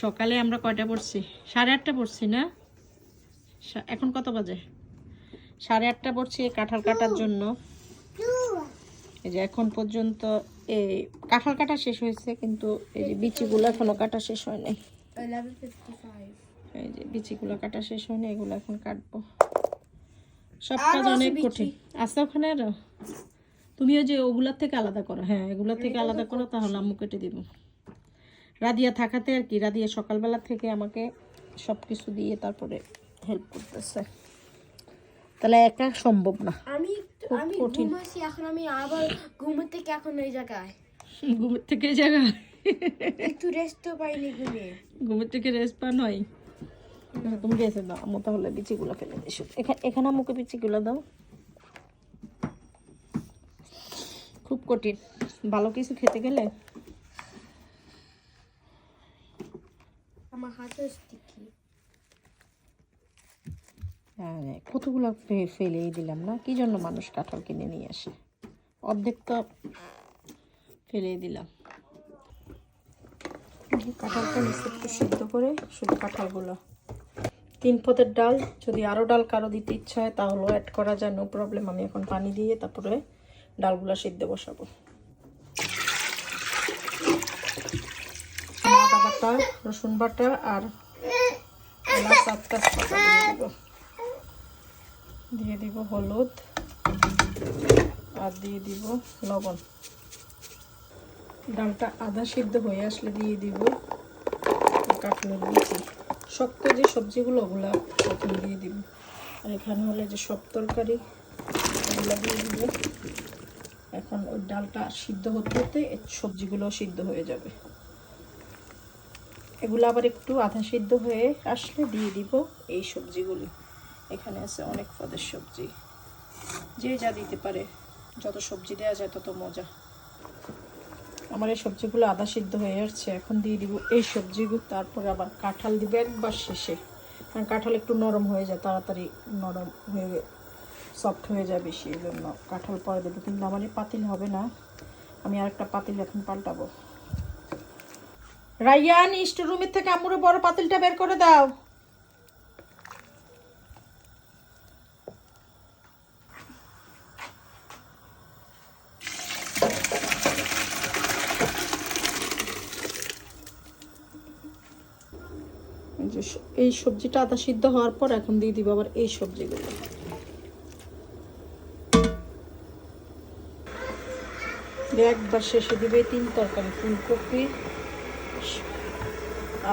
সকালে আমরা কয়টা পড়ছি? সাড়ে আটটা পড়ছি না? এখন কত বাজে? সাড়ে আটটা পড়ছি এই কাঁঠাল কাটার জন্য। এই যে এখন পর্যন্ত এই কাঁঠাল কাটা শেষ হয়েছে কিন্তু এই যে বিচিগুলো এখনও কাটা শেষ হয় নাই এই যে বিচিগুলো কাটা শেষ হয়নি এগুলো এখন কাটবো। সব কাজ অনেক কঠিন। আছে ওখানে আরও? তুমিও যে ওগুলার থেকে আলাদা করো। হ্যাঁ এগুলোর থেকে আলাদা করো তাহলে আম্মু কেটে দিব। রাদিয়া থাকাতে আর কি রাদিয়া সকালবেলা থেকে আমাকে সব কিছু দিয়ে তারপরে হেল্প করতেছে। তাহলে একা সম্ভব না। আমি আমি কঠিন। এখন আমি আবার ঘুমের থেকে এখন এই জায়গায়। ঘুমের থেকে জায়গা একটু রেস্টও পাইনি ঘুমিয়ে ঘুমের থেকে রেস্ট পান হয় তুমি গেছে দাও আম্মু তাহলে বিচিগুলো ফেলে দিস এখানে এখানে আম্মুকে বিচিগুলো দাও। খুব কঠিন। ভালো কিছু খেতে গেলে আমার হাতে স্টিকি হ্যাঁ, কতগুলো ফেলেই দিলাম না? কি জন্য মানুষ কাঁঠাল কিনে নিয়ে আসে? অর্ধেক তো ফেলেই দিলাম। কাঁঠালটা নিচে একটু সিদ্ধ করে শুধু কাঁঠালগুলো। তিন পদের ডাল যদি আরও ডাল কারও দিতে ইচ্ছা হয় তাহলেও অ্যাড করা যায় নো প্রবলেম আমি এখন পানি দিয়ে তারপরে ডালগুলো সিদ্ধ বসাবো আদা বাটা রসুন বাটা আর দিয়ে দিব। হলুদ আর দিয়ে দিব লবণ। ডালটা আধা সিদ্ধ হয়ে আসলে দিয়ে দিব কাঁঠালের বিচি শক্ত যে সবজিগুলো, ওগুলো প্রথম দিয়ে দিব। আর এখানে হলে যে সব তরকারি, ওগুলো দিয়ে দিব। এখন ওই ডালটা সিদ্ধ হতে হতে সবজিগুলো সিদ্ধ হয়ে যাবে। এগুলো আবার একটু আধা সিদ্ধ হয়ে আসলে দিয়ে দিব এই সবজিগুলি। এখানে আছে অনেক পদের সবজি। যে যা দিতে পারে, যত সবজি দেওয়া যায় তত মজা। আমার এই সবজিগুলো আধা সিদ্ধ হয়ে আসছে, এখন দিয়ে দিব এই সবজিগুলো, তারপরে আবার কাঁঠাল দিব একবার শেষে। কারণ কাঁঠাল একটু নরম হয়ে যায়, তাড়াতাড়ি নরম হয়ে সফট হয়ে যায় বেশি, এই জন্য কাঁঠাল পরে দেবো। কিন্তু আমার এই পাতিল হবে না। আমি আর একটা পাতিল এখন পাল্টাবো। রাইয়ান স্টোর রুমের থেকে আম্মুরে বড় পাতিলটা বের করে দাও। এই সবজিটা আদা সিদ্ধ হওয়ার পর এখন দিয়ে দিব আবার এই সবজিগুলো। একবার শেষে দিবে তিন তরকারি, ফুলকপি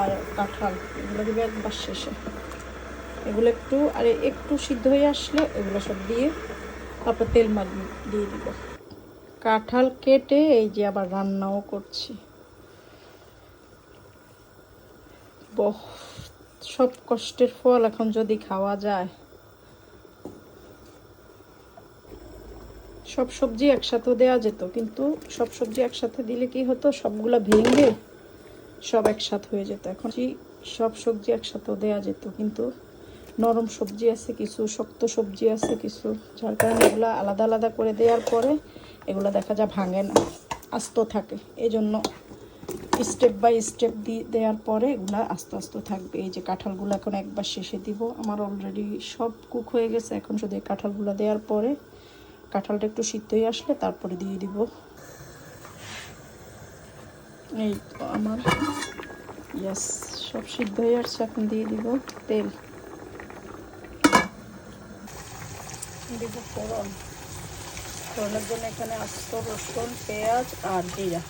আর কাঁঠাল, এগুলো দিবে একবার শেষে। এগুলো একটু, আর একটু সিদ্ধ হয়ে আসলে এগুলো সব দিয়ে তারপর তেল মার দিয়ে দিব। কাঁঠাল কেটে এই যে আবার রান্নাও করছি। বহ, সব কষ্টের ফল এখন যদি খাওয়া যায়। সব সবজি একসাথে দেওয়া যেত, কিন্তু সব সবজি একসাথে দিলে কি হতো? সবগুলা ভেঙে সব একসাথে হয়ে যেত। এখন সব সবজি একসাথেও দেওয়া যেত, কিন্তু নরম সবজি আছে কিছু, শক্ত সবজি আছে কিছু, যার কারণে এগুলো আলাদা আলাদা করে দেওয়ার পরে এগুলো দেখা যায় ভাঙে না, আস্ত থাকে। এই জন্য স্টেপ বাই স্টেপ দিয়ে দেওয়ার পরে এগুলা আস্তে আস্তে থাকবে। এই যে কাঁঠালগুলো এখন একবার শেষে দিব, আমার অলরেডি সব কুক হয়ে গেছে, এখন শুধু এই কাঁঠালগুলো দেওয়ার পরে কাঁঠালটা একটু সিদ্ধ আসলে তারপরে দিয়ে দিব। এই আমার। ইয়াস সব সিদ্ধ হয়ে আসছে, এখন দিয়ে দিব তেল। দিব ফোড়ন। ফোড়নের জন্য এখানে আস্ত রসুন, পেঁয়াজ আর জিরা।